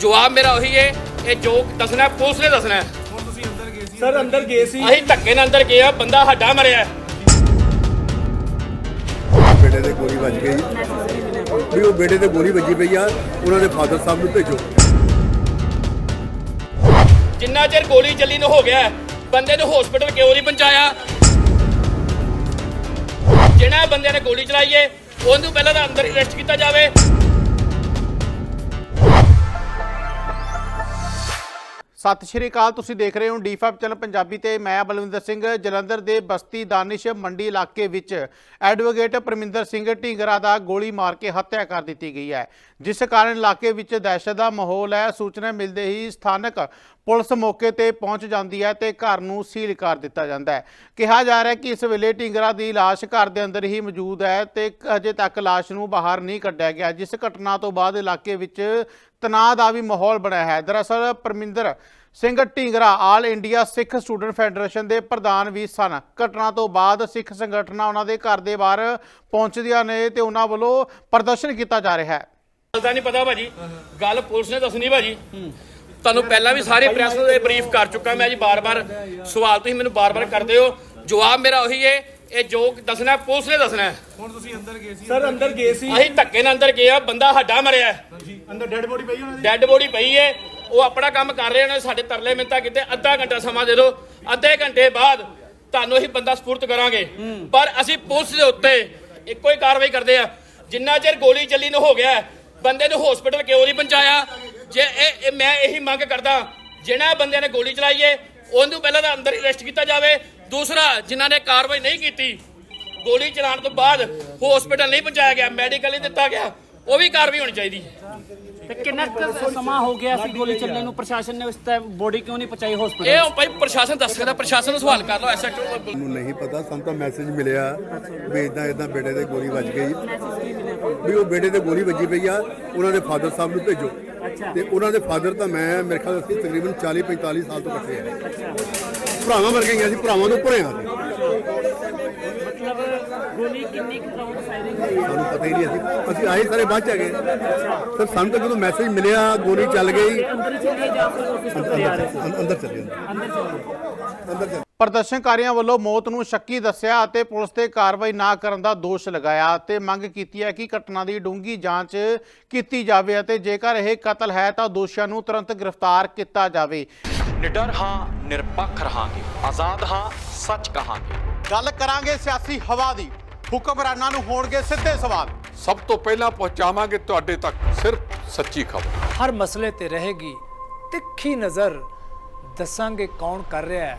ਜਵਾਬ ਮੇਰਾ ਉਹੀ ਹੈ ਇਹ ਜੋ ਦੱਸਣਾ ਪੁਲਿਸ ਨੇ ਦੱਸਣਾ। ਹੈ। ਸਰ ਅੰਦਰ ਗਏ ਸੀ। ਅਸੀਂ ਧੱਕੇ ਨਾਲ ਅੰਦਰ ਗਏ ਆ ਬੰਦਾ ਹੱਡਾ ਮਰਿਆ। ਬੇਟੇ ਦੇ ਗੋਲੀ ਵੱਜ ਗਈ। ਵੀ ਉਹ ਬੇਟੇ ਤੇ ਗੋਲੀ ਵੱਜੀ ਪਈ ਆ ਉਹਨਾਂ ਦੇ ਫਾਦਰ ਸਾਹਿਬ ਨੂੰ ਭੇਜੋ। ਜਿੰਨਾ ਚਿਰ ਗੋਲੀ ਚੱਲੀ ਨੂੰ ਹੋ ਗਿਆ ਬੰਦੇ ਨੂੰ ਹਸਪੀਟਲ ਕਿਉਂ ਨਹੀਂ ਪਹੁੰਚਾਇਆ? ਜਿਹਨਾਂ ਬੰਦਿਆਂ ਨੇ ਗੋਲੀ ਚਲਾਈ ਏ ਉਹਨੂੰ ਪਹਿਲਾਂ ਤਾਂ ਅੰਦਰ ਅਰੈਸਟ ਕੀਤਾ ਜਾਵੇ। ਸਤਿ ਸ਼੍ਰੀ ਅਕਾਲ, ਤੁਸੀਂ ਦੇਖ ਰਹੇ ਹੋ ਡੀ5 ਚੈਨਲ ਪੰਜਾਬੀ ਤੇ ਮੈਂ ਬਲਵਿੰਦਰ ਸਿੰਘ ਜਲੰਧਰ ਦੇ ਬਸਤੀ ਦਾਨਿਸ਼ ਮੰਡੀ ਇਲਾਕੇ ਵਿੱਚ ਐਡਵੋਕੇਟ ਪਰਮਿੰਦਰ ਸਿੰਘ ਢੀਂਗਰਾ ਦਾ ਗੋਲੀ ਮਾਰ ਕੇ ਹੱਤਿਆ ਕਰ ਦਿੱਤੀ ਗਈ ਹੈ। ਜਿਸ ਕਾਰਨ ਇਲਾਕੇ ਵਿੱਚ ਦਹਿਸ਼ਤ ਦਾ ਮਾਹੌਲ ਹੈ, ਸੂਚਨਾ ਮਿਲਦੇ ਹੀ ਸਥਾਨਕ ਪੁਲਿਸ ਮੌਕੇ ਤੇ ਪਹੁੰਚ ਜਾਂਦੀ ਹੈ ਤੇ ਘਰ ਨੂੰ ਸੀਲ ਕਰ ਦਿੱਤਾ ਜਾਂਦਾ ਹੈ। ਕਿਹਾ ਜਾ ਰਿਹਾ ਹੈ ਕਿ ਇਸ ਵੇਲੇ ਢੀਂਗਰਾ ਦੀ ਲਾਸ਼ ਘਰ ਦੇ ਅੰਦਰ ਹੀ ਮੌਜੂਦ ਹੈ ਤੇ ਅਜੇ ਤੱਕ ਲਾਸ਼ ਨੂੰ ਬਾਹਰ ਨਹੀਂ ਕੱਢਿਆ ਗਿਆ, ਜਿਸ ਘਟਨਾ ਤੋਂ ਬਾਅਦ ਇਲਾਕੇ ਵਿੱਚ ਤਣਾਅ ਦਾ ਵੀ ਮਾਹੌਲ ਬਣਿਆ ਹੈ। ਦਰਅਸਲ Parminder Singh Dhingra all India Sikh student federation ਦੇ ਪ੍ਰਧਾਨ ਵੀ ਸਨ। ਘਟਨਾ ਤੋਂ ਬਾਅਦ ਸਿੱਖ ਸੰਗਠਨਾਂ ਉਹਨਾਂ ਦੇ ਘਰ ਦੇ ਬਾਹਰ ਪਹੁੰਚਦੀਆਂ ਨੇ ਤੇ ਉਹਨਾਂ ਵੱਲੋਂ ਪ੍ਰਦਰਸ਼ਨ ਕੀਤਾ ਜਾ ਰਿਹਾ ਹੈ। ਗੱਲ ਦਾ ਨਹੀਂ ਪਤਾ ਭਾਜੀ। ਗੱਲ ਪੁਲਿਸ ਨੇ ਦੱਸਣੀ ਭਾਜੀ। ਤੁਹਾਨੂੰ ਪਹਿਲਾਂ ਵੀ ਸਾਰੇ ਪ੍ਰੈਸ ਨੂੰ ਇਹ ਬਰੀਫ ਕਰ ਚੁੱਕਾ ਮੈਂ ਜੀ ਬਾਰ-ਬਾਰ। ਸਵਾਲ ਤੁਸੀਂ ਮੈਨੂੰ ਬਾਰ-ਬਾਰ ਕਰਦੇ ਹੋ। ਜਵਾਬ ਮੇਰਾ ਉਹੀ ਹੈ ਇਹ ਜੋ ਦੱਸਣਾ ਪੁਲਿਸ ਨੇ ਦੱਸਣਾ। ਹੈ। ਸਰ ਅੰਦਰ ਗਏ ਸੀ। ਅਸੀਂ ਧੱਕੇ ਨਾਲ ਅੰਦਰ ਗਏ ਆ ਬੰਦਾ ਹੱਡਾ ਮਰਿਆ ਅੰਦਰ ਡੈੱਡ ਬੋਡੀ ਪਈ ਉਹਨਾਂ ਡੈੱਡ ਬੋਡੀ ਪਈ ਏ ਉਹ ਆਪਣਾ ਕੰਮ ਕਰ ਰਹੇ ਨੇ ਸਾਡੇ ਤਰਲੇ ਮਿੰਤਾ ਕਿਤੇ ਅੱਧਾ ਘੰਟਾ ਸਮਾਂ ਦੇ ਦਿਓ ਅੱਧੇ ਘੰਟੇ ਬਾਅਦ ਤੁਹਾਨੂੰ ਅਸੀਂ ਬੰਦਾ ਸਪੁਰਦ ਕਰਾਂਗੇ। ਪਰ ਅਸੀਂ ਪੁਲਿਸ ਦੇ ਉੱਤੇ ਇੱਕੋ ਹੀ ਕਾਰਵਾਈ ਕਰਦੇ ਆ। ਜਿੰਨਾ ਚਿਰ ਗੋਲੀ ਚੱਲੀ ਨੂੰ ਹੋ ਗਿਆ ਬੰਦੇ ਨੂੰ ਹਸਪੀਟਲ ਕਿਉਂ ਨਹੀਂ ਪਹੁੰਚਾਇਆ? ਜੇ ਇਹ ਮੈਂ ਇਹੀ ਮੰਗ ਕਰਦਾ ਜਿਹਨਾਂ ਬੰਦਿਆਂ ਨੇ ਗੋਲੀ ਚਲਾਈ ਏ ਉਹਨੂੰ ਪਹਿਲਾਂ ਤਾਂ ਅੰਦਰ ਅਰੈਸਟ ਕੀਤਾ ਜਾਵੇ ਦੂਸਰਾ ਜਿਨ੍ਹਾਂ ਨੇ ਕਾਰਵਾਈ ਨਹੀਂ ਕੀਤੀ ਗੋਲੀ ਚਲਾਉਣ ਤੋਂ ਬਾਅਦ ਹਸਪੀਟਲ ਨਹੀਂ ਪਹੁੰਚਾਇਆ ਗਿਆ ਮੈਡੀਕਲ ਨਹੀਂ ਦਿੱਤਾ ਗਿਆ ਉਹ ਵੀ ਕਾਰਵਾਈ ਹੋਣੀ ਚਾਹੀਦੀ ਤੇ ਕਿੰਨਾ ਸਮਾਂ ਹੋ ਗਿਆ ਸੀ ਗੋਲੀ ਚੱਲਣ ਨੂੰ? ਪ੍ਰਸ਼ਾਸਨ ਨੇ ਉਸ ਟਾਈਮ ਬੋਡੀ ਕਿਉਂ ਨਹੀਂ ਪਹੁੰਚਾਈ ਹਸਪੀਟਲ ਇਹ ਉਹ ਭਾਈ ਪ੍ਰਸ਼ਾਸਨ ਦੱਸ ਸਕਦਾ ਪ੍ਰਸ਼ਾਸਨ ਨੂੰ ਸਵਾਲ ਕਰ ਲਓ ਐਸਐਚਓ ਮੈਨੂੰ ਨਹੀਂ ਪਤਾ ਸਾਨੂੰ ਤਾਂ ਮੈਸੇਜ ਮਿਲਿਆ ਵੀ ਇਦਾਂ ਇਦਾਂ ਬੇਟੇ ਤੇ ਗੋਲੀ ਵੱਜ ਗਈ। ਵੀ ਉਹ ਬੇਟੇ ਤੇ ਗੋਲੀ ਵੱਜੀ ਪਈ ਆ ਉਹਨਾਂ ਦੇ ਫਾਦਰ ਸਾਹਿਬ ਨੂੰ ਭੇਜੋ। ਤੇ ਉਹਨਾਂ ਦੇ ਫਾਦਰ ਤਾਂ ਮੈਂ ਮੇਰੇ ਖਿਆਲ ਅਸੀਂ ਤਕਰੀਬਨ 40 45 ਸਾਲ ਤੋਂ ਇਕੱਠੇ ਆ। ਭਰਾਵਾਂ ਵਰਗੇ ਹੀ ਆ ਅਸੀਂ ਭਰਾਵਾਂ ਤੋਂ ਭਰੇ ਆ ਮਤਲਬ ਗੋਲੀ ਕਿੰਨੀ ਰਾਉਂਡ ਫਾਇਰਿੰਗ ਹੋਈ ਸਾਨੂੰ ਪਤਾ ਹੀ ਨਹੀਂ ਅਸੀਂ ਅਸੀਂ ਆਏ ਸਾਰੇ ਬਾਅਦ ਚ ਆ ਗਏ ਸਰ ਸਾਨੂੰ ਤਾਂ ਜਦੋਂ ਮੈਸੇਜ ਮਿਲਿਆ ਗੋਲੀ ਚੱਲ ਗਈ। ਅੰਦਰ ਚਲੇ ਜਾ ਅੰਦਰ ਚੱਲੇ। ਅੰਦਰ ਚਲੇ। ਅੰਦਰ ਚੱਲੇ। ਪ੍ਰਦਰਸ਼ਨਕਾਰੀਆਂ ਵੱਲੋਂ ਮੌਤ ਨੂੰ ਸ਼ੱਕੀ ਦੱਸਿਆ ਅਤੇ ਪੁਲਿਸ ਤੇ ਕਾਰਵਾਈ ਨਾ ਕਰਨ ਦਾ ਦੋਸ਼ ਲਗਾਇਆ ਤੇ ਮੰਗ ਕੀਤੀ ਹੈ ਕਿ ਘਟਨਾ ਦੀ ਡੂੰਘੀ ਜਾਂਚ ਕੀਤੀ ਜਾਵੇ ਅਤੇ ਜੇਕਰ ਇਹ ਕਤਲ ਹੈ ਤਾਂ ਦੋਸ਼ੀਆਂ ਨੂੰ ਤੁਰੰਤ ਗ੍ਰਿਫਤਾਰ ਕੀਤਾ ਜਾਵੇ। ਨਿਡਰ ਹਾਂ ਨਿਰਪੱਖ ਰਹਾਂਗੇ। ਆਜ਼ਾਦ ਹਾਂ ਸੱਚ ਕਹਾਂਗੇ। ਗੱਲ ਕਰਾਂਗੇ ਸਿਆਸੀ ਹਵਾ ਦੀ। ਹੁਕਮਰਾਨਾਂ ਨੂੰ ਹੋਣਗੇ ਸਿੱਧੇ ਸਵਾਲ। ਸਭ ਤੋਂ ਪਹਿਲਾਂ ਪਹੁੰਚਾਵਾਂਗੇ ਤੁਹਾਡੇ ਤੱਕ ਸਿਰਫ ਸੱਚੀ ਖਬਰ। ਹਰ ਮਸਲੇ ਤੇ ਰਹੇਗੀ ਤਿੱਖੀ ਨਜ਼ਰ। ਦੱਸਾਂਗੇ ਕੌਣ ਕਰ ਰਿਹਾ ਹੈ।